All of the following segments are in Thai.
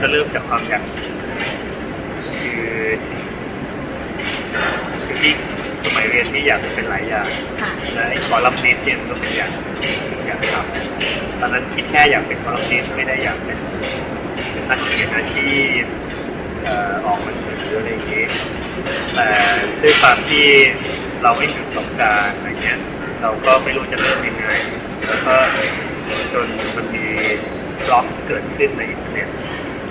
ก็เริ่มจากความอยากเขียนคือคือที่สมัยเรียนที่อยากเป็นหลายอย่างค่ะ และไอ้คอลัมนิสต์เนี่ยมันก็เป็นอย่างสิ่งอยากทำตอนนั้นคิดแค่อยากเป็นคอลัมนิสต์ไม่ได้อยากเป็นเป็นนักเขียนอาชีพเอ่อออกหนังสืออะไรอย่างงี้แต่ด้วยความที่เราไม่มีประสบการณ์อะไรเงี้ยเราก็ไม่รู้จะเริ่มยังไงแล้วก็จนมันมีบล็อกเกิดขึ้นในอินเทอร์เน็ต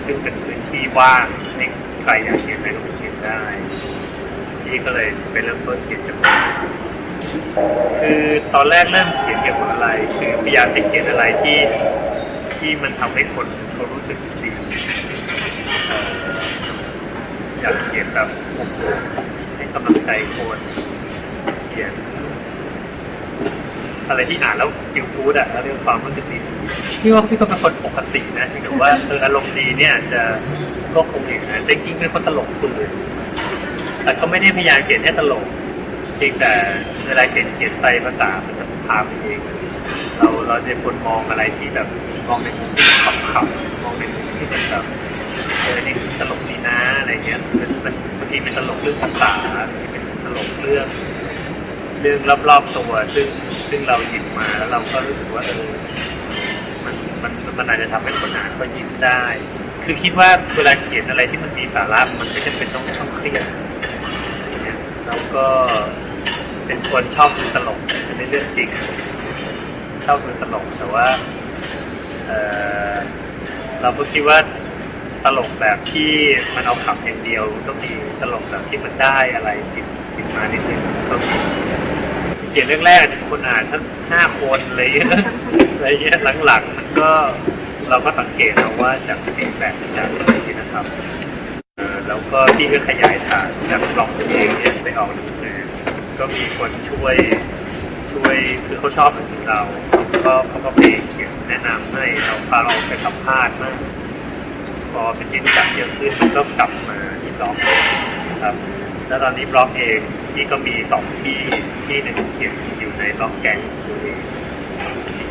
ซึ่งเป็นพื้นที่ว่างให้ใครอยากเขียนอะไรก็ไปเขียนได้นี่ก็เลยไปเริ่มต้นเขียนจากคือตอนแรกเริ่มเขียนเกี่ยวกับอะไร คือพยายามจะเขียนอะไรที่ที่มันทำให้คนเขารู้สึกดีอยากเขียนแบบให้กำลังใจคนเขียน อะไรที่อ่านแล้วฟิลกู๊ดอะแล้วเรื่องความรู้สึกดี พี่ว่าพี่ก็เป็นคนปกตินะที่แบบว่าเอออารมณ์ดีเนี่ยจะก็คงอย่างนั้นแต่จริงๆเป็นคนตลกฝืนแต่ก็ไม่ได้พยายามเขียนให้ตลกเพียงแต่เวลาเขียนเขียนไปภาษามันจะพาไปเองเราเราจะคนมองอะไรที่แบบมองในมุมที่ขำๆมองในมุมที่มันแบบเออนี่ตลกดีนะอะไรเงี้ยมันบางทีเป็นตลกเรื่องภาษาเป็นตลกเรื่องเรื่องรอบๆตัว ซึ่งซึ่งเราหยิบมาแล้วเราก็รู้สึกว่าเออ มันมันอาจจะทำให้คนอ่านก็ยิ้มได้ คือคิดว่าเวลาเขียนอะไรที่มันมีสาระมันไม่จำเป็นต้องต้องเครียดเนี่ยแล้วก็เป็นคนชอบดูตลกอันนี้เรื่องจริงชอบดูตลกแต่ว่าเเราก็คิดว่าตลกแบบที่มันเอาขำอย่างเดียวก็มีตลกแบบที่มันได้อะไรติดติดมานิดนึงก็มีเขียนเรื่องแรกคนอ่านทั้งห้าคนเงี้ย อะไรเงี้ยหลังๆมันก็เราก็สังเกตแล้วว่าจากฟีดแบ็กจากอะไรที่นะครับเออแล้วก็พี่ก็ขยายฐานจากบล็อกตัวเองเนี่ยไปออกหนังสือ ก็มีคนช่วยช่วยคือเขาชอบหนังสือเราก็เขาก็ไปเขียนแนะนำให้เราพาเราไปสัมภาษณ์มากพอเป็นที่รู้จักเยอะขึ้นก็กลับมาที่บล็อกนะครับแล้วตอนนี้บล็อกเองที่ก็มีสองที่ที่หนึ่งเขียนอยู่ในบล็อกแก๊ง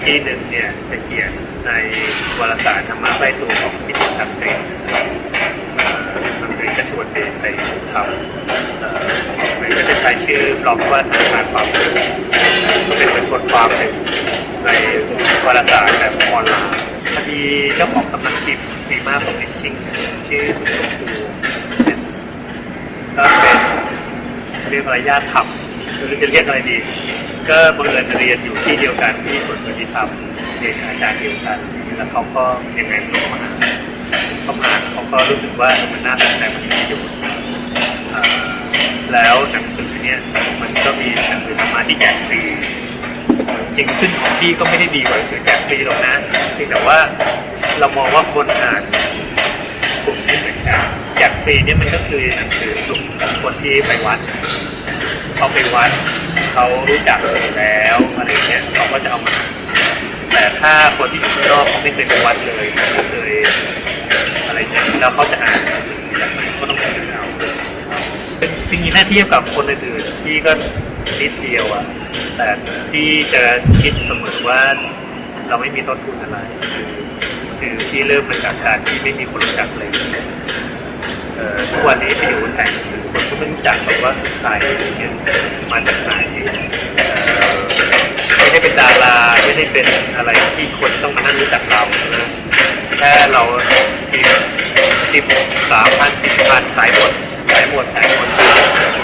ที่หนึ่งเนี่ยจะเขียนในวารสารธรรมะใบตัวของพิธีทักเตนมันเลยจะชวนไปไปทำมันก็จะใช้ชื่อบล็อกว่าธนาคารความสุขเป็นเป็นบทความหนึ่งในวารสารแบบออนไลน์พอดีเจ้าของสำนักพิมพ์ฟีมาของลิชชิงชื่อคุณชมพูเนี่ยก็เป็นเรียกอะไรญาติธรรมหรือจะเรียกอะไรดี ก็บังเอิญเรียนอยู่ที่เดียวกันที่สวนปฏิธรรมเรียนอาจารย์เดียวกัน แล้วเขาก็ยังไงก็มาอ่าเขามาอ่านเขาก็รู้สึกว่ามันน่าสนใจมันมีประโยชน์อ่แล้วหนังสือเนี่ยมันก็มีหนังสือธรรมะที่แจกฟรีจริงซึ่งของพี่ก็ไม่ได้ดีกว่าหนังสือแจกฟรีหรอกนะเพียงแต่ว่าเรามองว่าคนอ่านกลุ่มที่เหมือนกันแจกฟรีเนี่ยมันก็คือหนังสือกลุ่มขคนที่ไปวัดเขาไปวัด เขารู้จักแล้วอะไรเงี้ยเขาก็จะเอามาแต่ถ้าคนที่อยู่ข้างนอกเขาไม่เคยไปวัดเลยไม่เคยอะไรเงี้ยแล้วเขาจะอ่านหนังสือจากไหนก็ต้องไปซื้อเอาเป็นจริงๆถ้าเทียบกับคนอื่นๆพี่ก็นิดเดียวอะแต่พี่จะคิดเสมอว่าเราไม่มีต้นทุนอะไร คือที่เริ่มมาจากการที่ไม่มีคนรู้จักเลย ทุกวันนี้ไปอยู่บนแผงหนังสือคนก็ไม่รู้จักหรอกว่าคือใครเงี้ยมาจากไหนไม่ได้เป็นดาราไม่ได้เป็นอะไรที่คนต้องมานั่งรู้จักเรานะแค่เราทีทีสามพันสี่พันขายหมดขายหมดขายหมด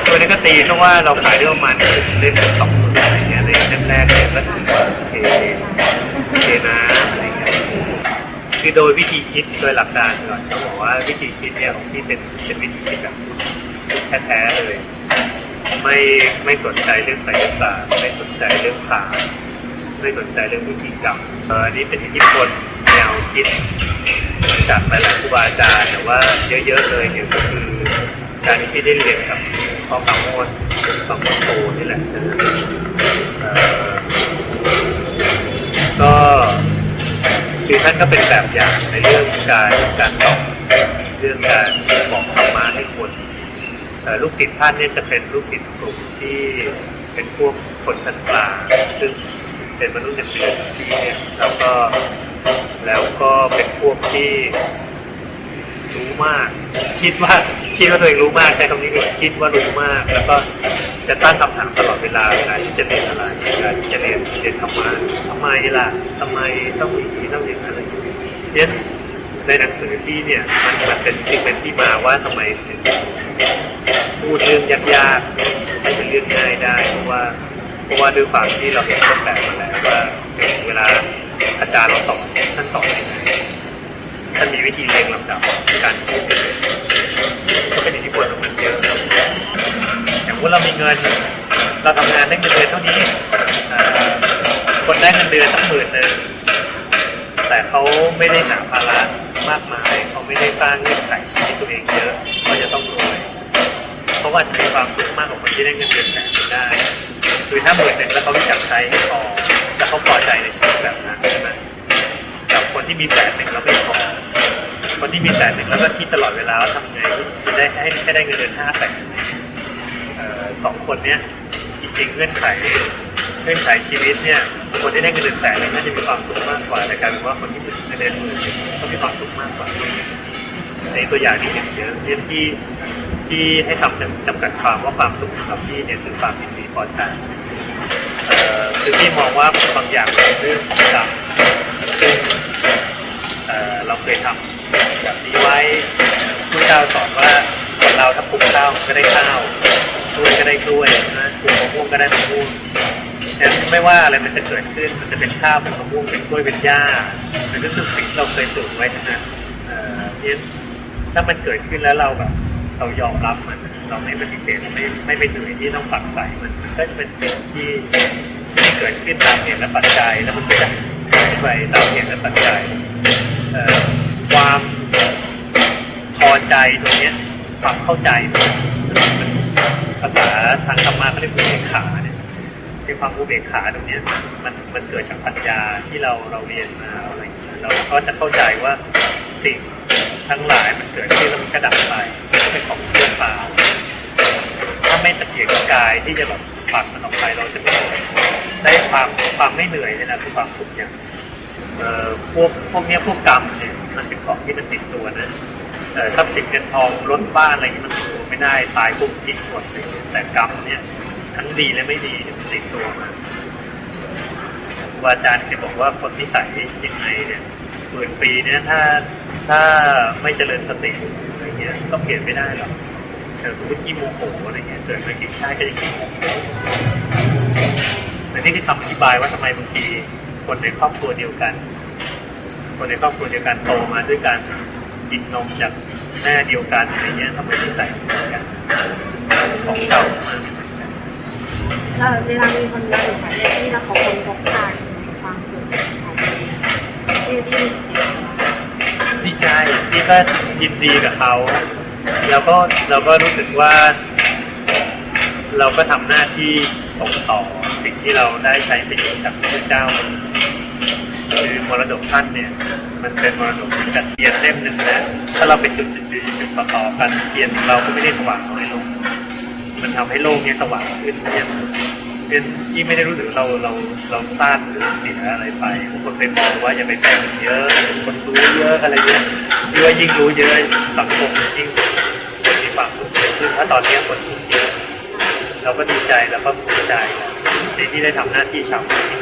ตัวนี้ก็ตีเพราะว่าเราขายได้ประมาณเล่นสองหมื่นอะไรเงี้ยในแรกๆเนี่ยก็ถือว่าโอเคโอเคนะอะไรเงี้ยคือโดยวิธีคิด โดยหลักการก่อนต้องบอกว่าวิธีคิดเนี่ยของพี่เป็นเป็นวิธีคิดแบบแท้ๆเลยไม่ไม่สนใจเรื่องไสยศาสตร์ไม่สนใจเรื่องขาไม่สนใจเรื่องวิธีกรรมเอออันนี้เป็นอิทธิพลแนวคิดจากหลายๆครูบาอาจารย์แต่ว่าเยอะๆเลยเนี่ยก็คือการที่พี่ได้เรียนกับพ่อปราโมดพ่อปราโมดโตนี่แหละเอ่อก็ คือ ท่านก็เป็นแบบอย่างในเรื่องการการสอนเรื่องการบอกธรรมะให้คนลูกศิษย์ท่านเนี่ยจะเป็นลูกศิษย์กลุ่มที่เป็นพวกคนชั้นกลางซึ่งเป็นมนุษย์เงินเดือนที่เนี่ยแล้วก็แล้วก็เป็นพวกที่รู้มาก คิดว่าคิดว่าตัวเองรู้มากใช้คำนี้ดีคิดว่ารู้มาก แล้วก็ จะตั้งคำถามตลอดเวลาเวลาที่จะเรียนอะไรเวลาที่จะเรียนเรียนธรรมะทำไมล่ะทำไมต้องอย่างนี้ต้องอย่างนั้นอะไรอย่างนี้เนี่ยในหนังสือพี่เนี่ยมันมันเป็นจริงเป็นที่มาว่าทำไมถึงพูดเรื่องยากๆให้เป็นเรื่องง่ายได้เพราะว่าเพราะว่าด้วยความที่เราเห็นต้นแบบมาแล้วว่าเวลาอาจารย์เราสอนท่านสอนยังไงท่านมีวิธีเรียงลำดับการพูด เรามีเงิน เราทำงานได้เงินเดือนเท่านี้ คนได้เงินเดือนสักหมื่นหนึ่งแต่เขาไม่ได้หาภาระมากมาย เขาไม่ได้สร้างเงื่อนไขชีวิตตัวเองเยอะก็จะต้องรวยเขาอาจจะมีความสุขมากกว่าคนที่ได้เงินเดือนแสนหนึ่งได้ คือถ้าหมื่นหนึ่งแล้วเขารู้จักใช้ให้พอแล้วเขาพอใจในชีวิตแบบนั้นใช่ไหมกับคนที่มีแสนหนึ่งแล้วไม่พอคนที่มีแสนหนึ่งแล้วก็คิดตลอดเวลาว่าทำไงจะได้ให้ได้เงินเดือนห้าแสน สองคนเนี้ยจริงๆเงื่อนไขเงื่อนไขชีวิตเนี่ยคนที่ได้เงินเดือนแสนน่าจะมีความสุขมากกว่าแต่กลายเป็นว่าคนที่มีเงินเดือนหมื่นหนึ่งเขามีความสุขมากกว่าในตัวอย่างที่เห็นเยอะเรื่องที่ที่ให้คำจำกัดความว่าความสุขสำหรับพี่เนี่ยคือความยินดีพอใจเอ่อคือพี่มองว่าบางอย่างเป็นเรื่องของกรรมซึ่งเอ่อเราเคยทำแบบนี้ไว้ผู้เจ้าสอนว่าคนเราถ้าปลูกข้าวก็ได้ข้าว กล้วยก็ได้กล้วยนะปลูกมะม่วงก็ได้มะม่วงฉะนั้นไม่ว่าอะไรมันจะเกิดขึ้น มันจะเป็นข้าวเป็นมะม่วงเป็นกล้วยเป็นหญ้ามันก็คือสิ่งที่เราเคยปลูกไว้ทั้งนั้นเอ่อนี่ยถ้ามันเกิดขึ้นแล้วเราแบบเรายอมรับมันเราไม่ปฏิเสธไม่ไม่ไปเหนื่อยที่ต้องปรับใส่มันมันก็จะเป็นสิ่งที่ที่เกิดขึ้นตามเหตุและปัจจัยแล้วมันก็จะหายไปตามเหตุและปัจจัยความพอใจตรงนี้ความเข้าใจมัน ภาษาทางธรรมะเขาเรียกอุเบกขาเนี่ยในความอุเบกขาตรงเนี้ยมันมันเกิดจากปัญญาที่เราเราเรียนมาอะไรอย่างเงี้ยเราก็จะเข้าใจว่าสิ่งทั้งหลายมันเกิดขึ้นแล้วมันก็ดับไปเป็นของเชื่อคราวถ้าไม่ตะเกียกตะกายที่จะแบบปัดมันออกไปเราจะไม่ได้ความความไม่เหนื่อยเนี่ยนะคือความสุขอย่างเอ่อพวกพวกเนี้ยพวกกรรมเนี่ยมันเป็นของที่มันติดตัวนะเอ่อทรัพย์สินเงินทองรถบ้านอะไรที่มัน ไม่ได้ตายปุ๊บทิ้งหมดเลยแต่กรรมเนี่ยทั้งดีและไม่ดีติดตัวมาครูอาจารย์เคยบอกว่าคนนิสัยยังไงเนี่ยหมื่นปีเนี่ยถ้าถ้าไม่เจริญสติอะไรเงี้ยก็เปลี่ยนไม่ได้หรอกแต่สมมติขี้โมโหอะไรเงี้ยเกิดมากี่ชาติก็จะขี้โมโหแต่นี่คือคำอธิบายว่าทำไมบางทีคนในครอบครัวเดียวกัน คนในครอบครัวเดียวกันโตมาด้วยกันกินนมจาก แม่เดียวกันอะไรเงี้ยทำไมนิสัยเหมือนกันของเก่ามาเอ่อเวลามีคนมาอยู่สายเลขที่แล้วเขาคนพบทาความสุขของที่ที่รู้สึกยังไงบ้างดีใจพี่ก็ยินดีกับเขาแล้วก็เราก็รู้สึกว่า เราก็ทำหน้าที่ส่งต่อสิ่งที่เราได้ใช้ประโยชน์จากพระเจ้าคือมรดกท่านเนี่ย มันเป็นมรดกกระเทียนเล่มหนึ่งนะถ้าเราไปจุดจุดจุดจุดต่อต่อกันเทียนของเราก็ไม่ได้สว่างน้อยลงมันทำให้โลกนี้สว่างขึ้นเนี่ยเป็นที่ไม่ได้รู้สึกเราเราเราพลาดหรือเสียอะไรไปบางคนไปมองว่าอย่าไปแบ่งเยอะคนรู้เยอะอะไรเงี้ยหรือว่ายิ่งรู้เยอะสังคมยิ่งสุขคนมีความสุขขึ้นถ้าตอนนี้คนทุกข์เยอะเราก็ดีใจแล้วก็ภูมิใจในที่ได้ทำหน้าที่ชาวบ้าน